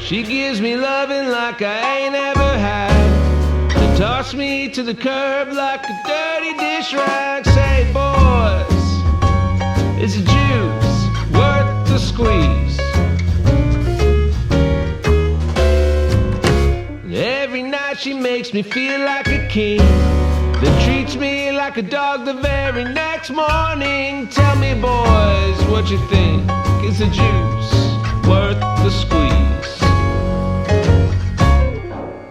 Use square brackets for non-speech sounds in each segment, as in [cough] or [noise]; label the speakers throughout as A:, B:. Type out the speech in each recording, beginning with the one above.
A: She gives me loving like I ain't ever had. Then toss me to the curb like a dirty dish rag. Say, boys, it's a juice worth the squeeze. Every night she makes me feel like a king. Then treats me like a dog the very next morning. Tell me, boys, what you think? Is the juice worth the squeeze?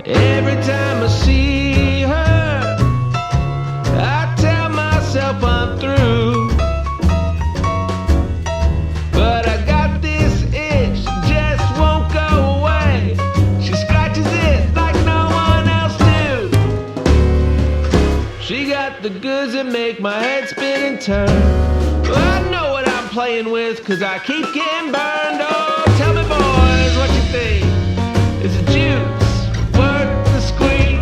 A: Every time I see cause I keep getting burned. Oh, tell me, boys, what you think? Is the juice worth the squeeze?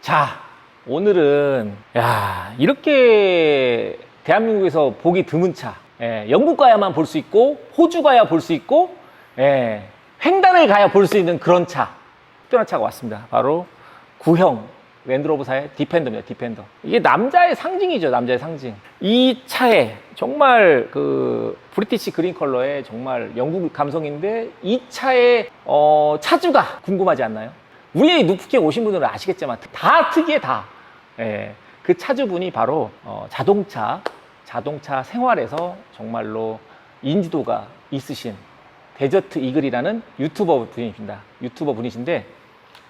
B: 자, 오늘은 야 이렇게 대한민국에서 보기 드문 차. 예, 영국 가야만 볼 수 있고 호주 가야 볼 수 있고 예, 횡단을 가야 볼 수 있는 그런 차. 특별한 차가 왔습니다. 바로 구형 랜드로버사의 디펜더입니다. 디펜더. 이게 남자의 상징이죠. 남자의 상징. 이 차에 정말 그 브리티시 그린 컬러의 정말 영국 감성인데 이 차의 어, 차주가 궁금하지 않나요? 우리 누프킹 오신 분들은 아시겠지만 다 특이해 다. 예, 그 차주분이 바로 어, 자동차 자동차 생활에서 정말로 인지도가 있으신 데저트 이글이라는 유튜버 분이십니다. 유튜버 분이신데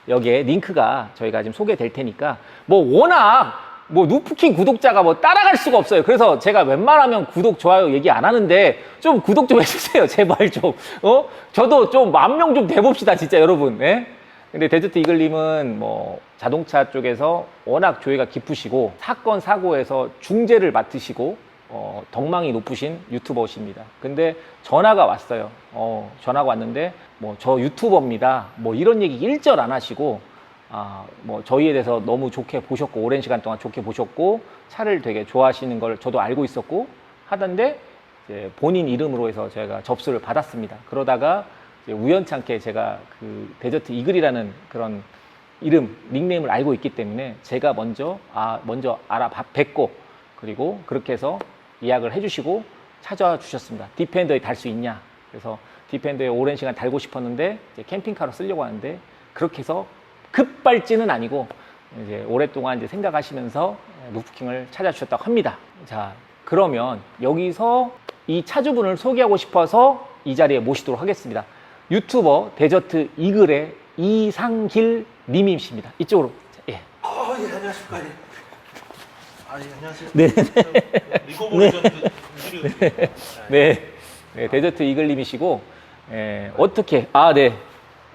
B: 여기에 링크가 저희가 지금 소개될 테니까 뭐 워낙 뭐 누프킹 구독자가 뭐 따라갈 수가 없어요. 그래서 제가 웬만하면 구독 좋아요 얘기 안 하는데 좀 구독 좀 [laughs] 해주세요. 제발 좀. 어? 저도 좀 만 명 좀 돼봅시다 진짜 여러분. 예? 근데 데저트 이글님은 뭐 자동차 쪽에서 워낙 조예가 깊으시고 사건 사고에서 중재를 맡으시고 어, 덕망이 높으신 유튜버십니다. 근데 전화가 왔어요. 어, 전화가 왔는데 뭐 저 유튜버입니다. 뭐 이런 얘기 일절 안 하시고 아, 뭐 저희에 대해서 너무 좋게 보셨고 오랜 시간 동안 좋게 보셨고 차를 되게 좋아하시는 걸 저도 알고 있었고 하던데 본인 이름으로 해서 제가 접수를 받았습니다. 그러다가 우연찮게 제가 그 데저트 이글이라는 그런 이름 닉네임을 알고 있기 때문에 제가 먼저 아 먼저 알아 뵙고 그리고 그렇게 해서 예약을 해주시고 찾아와 주셨습니다. 디펜더에 달 수 있냐? 그래서 디펜더에 오랜 시간 달고 싶었는데 캠핑카로 쓰려고 하는데 그렇게 해서 급발진은 아니고 이제 오랫동안 이제 생각하시면서 루프킹을 찾아주셨다고 합니다. 자 그러면 여기서 이 차주분을 소개하고 싶어서 이 자리에 모시도록 하겠습니다. 유튜버 데저트 이글의 이상길 님이십니다. 이쪽으로 자, 예.
C: 아, 예, 안녕하십니까. 예. 아, 예, 안녕하세요.
B: 네.
C: 그
B: 네, 네, 데저트 이글 님이시고 예, 어떻게 아 네,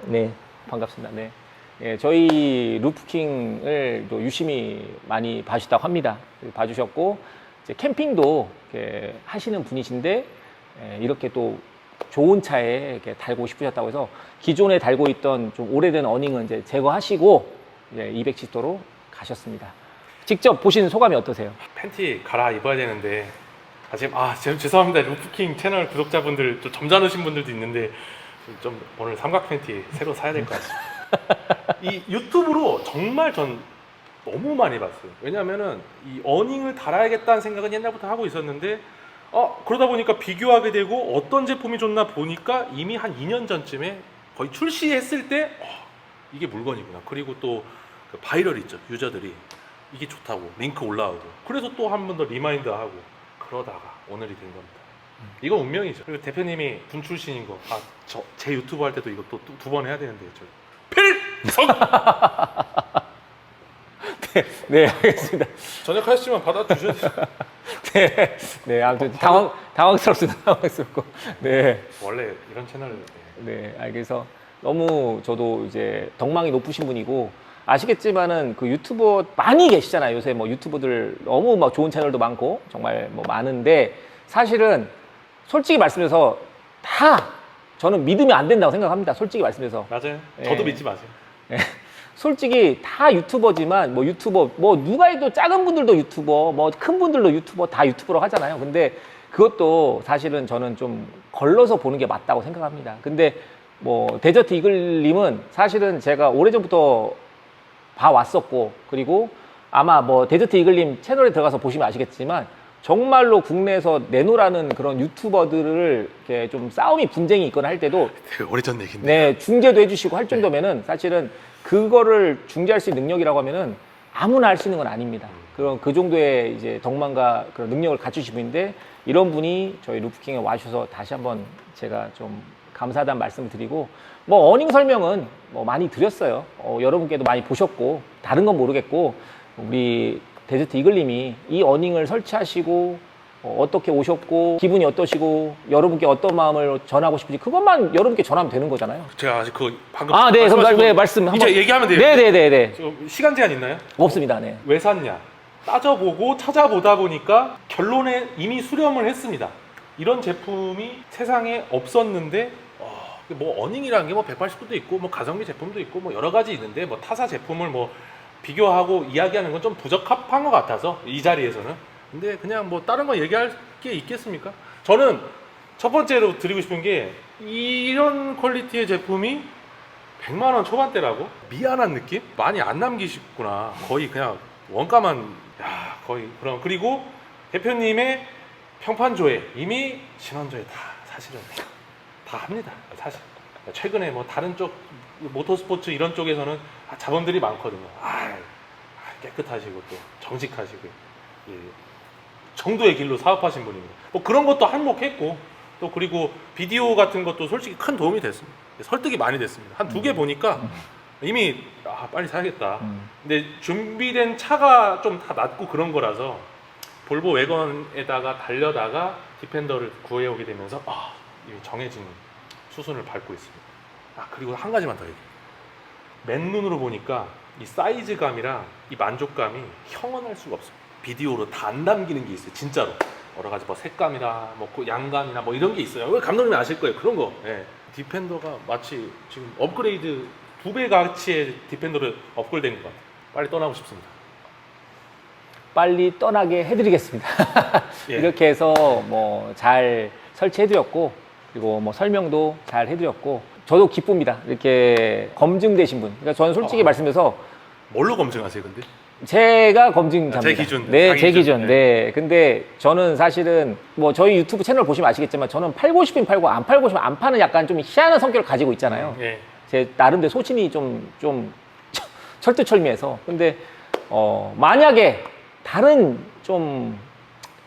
B: 네 반갑습니다. 네, 예, 저희 루프킹을 또 유심히 많이 봐주셨다고 합니다. 봐주셨고 이제 캠핑도 이렇게 하시는 분이신데 예, 이렇게 또 좋은 차에 이렇게 달고 싶으셨다고 해서 기존에 달고 있던 좀 오래된 어닝은 이제 제거하시고 이제 270도로 가셨습니다. 직접 보신 소감이 어떠세요?
C: 팬티 갈아 입어야 되는데 아 지금 아 지금 죄송합니다 루프킹 채널 구독자분들 좀 점잖으신 분들도 있는데 좀, 좀 오늘 삼각 팬티 새로 사야 될 것 같습니다. [laughs] 이 유튜브로 정말 전 너무 많이 봤어요. 왜냐하면은 이 어닝을 달아야겠다는 생각은 옛날부터 하고 있었는데 어 그러다 보니까 비교하게 되고 어떤 제품이 좋나 보니까 이미 한 2년 전쯤에 거의 출시했을 때 어, 이게 물건이구나. 그리고 또 그 바이럴 있죠 유저들이. 이게 좋다고 링크 올라오고 그래서 또 한 번 더 리마인드하고 그러다가 오늘이 된 겁니다. 이건 운명이죠. 그리고 대표님이 군 출신인 거, 아 저 제 유튜브 할 때도 이거 또 두 번 해야 되는데 저. 필성 [laughs] [laughs]
B: 네, 알겠습니다.
C: 전역하시지만 받아주셔야 돼요. [laughs]
B: 네, 네, 아무튼 당황, 당황스럽습니다. 당황스럽고. 네,
C: 원래 이런 채널
B: 네, 알겠어. 너무 저도 이제 덕망이 높으신 분이고, 아시겠지만은 그 유튜버 많이 계시잖아요. 요새 뭐 유튜버들 너무 막 좋은 채널도 많고 정말 뭐 많은데 사실은 솔직히 말씀해서 다 저는 믿으면 안 된다고 생각합니다. 솔직히 말씀해서.
C: 맞아요.
B: 예.
C: 저도 믿지 마세요.
B: 솔직히 다 유튜버지만 뭐 유튜버 뭐 누가 해도 작은 분들도 유튜버 뭐 큰 분들도 유튜버 다 유튜버로 하잖아요. 근데 그것도 사실은 저는 좀 걸러서 보는 게 맞다고 생각합니다. 근데 뭐 데저트 이글님은 사실은 제가 오래전부터 봐왔었고 그리고 아마 뭐 데저트 이글님 채널에 들어가서 보시면 아시겠지만 정말로 국내에서 내놓으라는 그런 유튜버들을 이렇게 좀 싸움이 분쟁이 있거나 할 때도
C: 오래전 얘기인데.
B: 네, 중재도 해주시고 할 정도면은 사실은 그거를 중재할 수 있는 능력이라고 하면은 아무나 할 수 있는 건 아닙니다. 그런 그 정도의 이제 덕망과 그런 능력을 갖추신 분인데 이런 분이 저희 루프킹에 와주셔서 다시 한번 제가 좀 감사하다는 말씀을 드리고 뭐 어닝 설명은 뭐 많이 드렸어요. 어, 여러분께도 많이 보셨고 다른 건 모르겠고 우리 데저트 이글님이 이 어닝을 설치하시고 어, 떻게 오셨고 기분이 어떠시고 여러분께 어떤 마음을 전하고 싶은지 그것만 여러분께 전하면 되는 거잖아요.
C: 제가 아직 그 방금
B: 아, 네, 그럼
C: 말씀하신
B: 네,
C: 거
B: 말씀 한번
C: 이제 얘기하면 돼요.
B: 네, 네, 네, 네.
C: 시간 제한 있나요?
B: 없습니다. 네.
C: 왜 샀냐? 따져보고 찾아보다 보니까 결론에 이미 수렴을 했습니다. 이런 제품이 세상에 없었는데 어, 뭐 어닝이라는 게 뭐 180도도 있고 뭐 가성비 제품도 있고 뭐 여러 가지 있는데 뭐 타사 제품을 뭐 비교하고 이야기하는 건 좀 부적합한 것 같아서 이 자리에서는 근데 그냥 뭐 다른 거 얘기할 게 있겠습니까? 저는 첫 번째로 드리고 싶은 게 이런 퀄리티의 제품이 100만 원 초반대라고? 미안한 느낌? 많이 안 남기셨구나. 거의 그냥 원가만 야 거의 그럼 그리고 대표님의 평판 조회 이미 신원 조회 다 사실은 다 합니다. 사실 최근에 뭐 다른 쪽 모터스포츠 이런 쪽에서는 아, 자본들이 많거든요. 아, 아, 깨끗하시고 또 정직하시고 예, 정도의 길로 사업하신 분입니다. 뭐 그런 것도 한몫했고 또 그리고 비디오 같은 것도 솔직히 큰 도움이 됐습니다. 설득이 많이 됐습니다. 한 두 개 보니까 이미 아, 빨리 사야겠다.
B: 음.
C: 근데 준비된 차가 좀 다 낮고 그런 거라서 볼보 외건에다가 달려다가 디펜더를 구해오게 되면서 아, 이미 정해진 수순을 밟고 있습니다. 아 그리고 한 가지만 더 얘기해. 맨눈으로 보니까 이 사이즈감이랑 이 만족감이 형언할 수가 없습니다. 비디오로 다 안 담기는 게 있어요, 진짜로. 여러 가지 뭐 색감이나 뭐그 양감이나 뭐 이런 게 있어요. 왜 감독님이 아실 거예요, 그런 거. 예. 디펜더가 마치 지금 업그레이드 두 배 가치의 디펜더를 업글된 것 같아요. 빨리 떠나고 싶습니다.
B: 빨리 떠나게 해드리겠습니다. [laughs]
C: 예.
B: 이렇게 해서 뭐 잘 설치해드렸고 그리고 뭐 설명도 잘 해드렸고 저도 기쁩니다. 이렇게 검증되신 분. 그러니까 저는 솔직히
C: 어.
B: 말씀해서
C: 뭘로 검증하세요, 근데?
B: 제가 검증자입니다.
C: 아, 제 기준,
B: 네,
C: 자기
B: 제
C: 기준.
B: 기준. 네. 근데 저는 사실은 뭐 저희 유튜브 채널 보시면 아시겠지만 저는 팔고 싶으면 팔고 안 팔고 싶으면 안 파는 약간 좀 희한한 성격을 가지고 있잖아요.
C: 예.
B: 제 나름대로 소신이 좀, 좀 [laughs] 철두철미해서. 근데, 어, 만약에 다른 좀,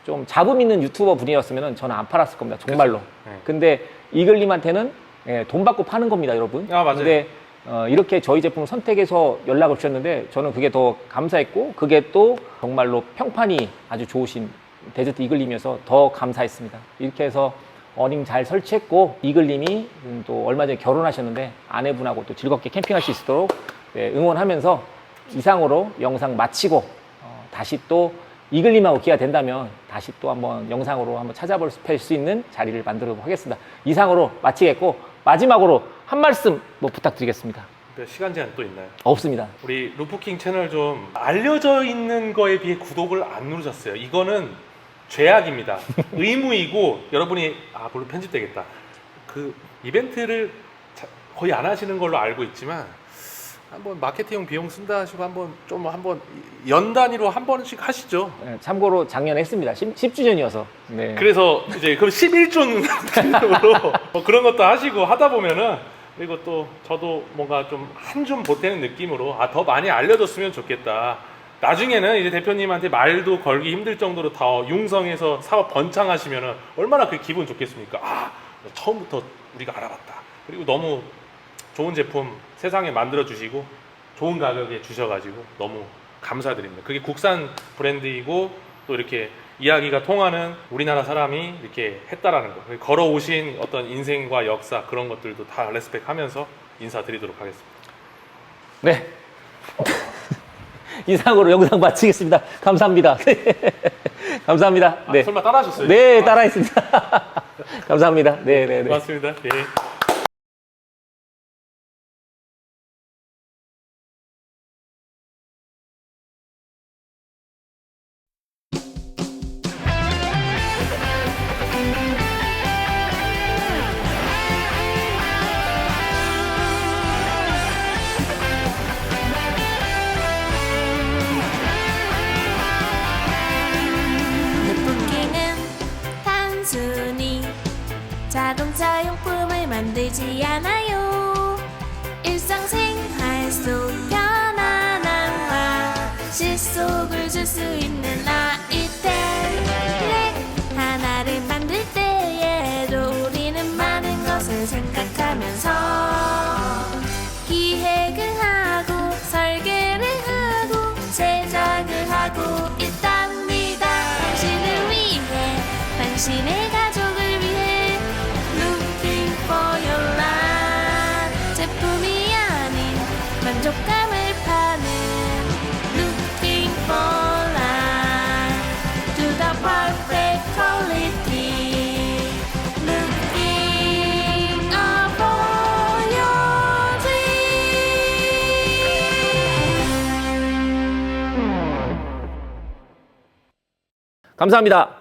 B: 좀 자부 있는 유튜버 분이었으면 저는 안 팔았을 겁니다. 정말로.
C: 네.
B: 근데 이글님한테는 예, 돈 받고 파는 겁니다, 여러분.
C: 아, 맞아요.
B: 근데 어, 이렇게 저희 제품을 선택해서 연락을 주셨는데 저는 그게 더 감사했고 그게 또 정말로 평판이 아주 좋으신 데저트 이글님이어서 더 감사했습니다. 이렇게 해서 어닝 잘 설치했고 이글님이 음, 또 얼마 전에 결혼하셨는데 아내분하고 또 즐겁게 캠핑할 수 있도록 네, 응원하면서 이상으로 영상 마치고 어, 다시 또 이글님하고 기회가 된다면 다시 또 한번 영상으로 한번 찾아볼 수 있는 자리를 만들어 하겠습니다. 이상으로 마치겠고 마지막으로 한 말씀 뭐 부탁드리겠습니다.
C: 네, 시간 제한 또 있나요?
B: 없습니다.
C: 우리 루프킹 채널 좀 알려져 있는 거에 비해 구독을 안 누르셨어요. 이거는 죄악입니다. [laughs] 의무이고 여러분이 아 물론 편집되겠다. 그 이벤트를 자- 거의 안 하시는 걸로 알고 있지만 한번 마케팅 비용 쓴다 하시고 한번 좀 한번 연 단위로 한 번씩 하시죠.
B: 예, 참고로 작년에 했습니다. 10, 주년이어서 네.
C: 그래서 이제 그럼 11준 [laughs] 단위로 뭐 그런 것도 하시고 하다 보면은 그리고 또 저도 뭔가 좀한줌 보태는 느낌으로 아 더 많이 알려줬으면 좋겠다. 나중에는 이제 대표님한테 말도 걸기 힘들 정도로 더 융성해서 사업 번창하시면은 얼마나 그 기분 좋겠습니까? 아 처음부터 우리가 알아봤다. 그리고 너무 좋은 제품 세상에 만들어 주시고 좋은 가격에 주셔가지고 너무 감사드립니다. 그게 국산 브랜드이고 또 이렇게 이야기가 통하는 우리나라 사람이 이렇게 했다라는 거. 걸어오신 어떤 인생과 역사 그런 것들도 다 레스펙하면서 인사드리도록 하겠습니다.
B: 네. [laughs] 이상으로 영상 마치겠습니다. 감사합니다. [laughs] 감사합니다.
C: 아,
B: 네.
C: 설마 따라하셨어요?
B: 네,
C: 아,
B: 따라했습니다. [laughs] 감사합니다. 네, 네, 네.
C: 고맙습니다. 예.
D: 자동차 용품을 만들지 않아요. 일상생활 속 편안함과 실속을 줄 수 있는
B: 감사합니다.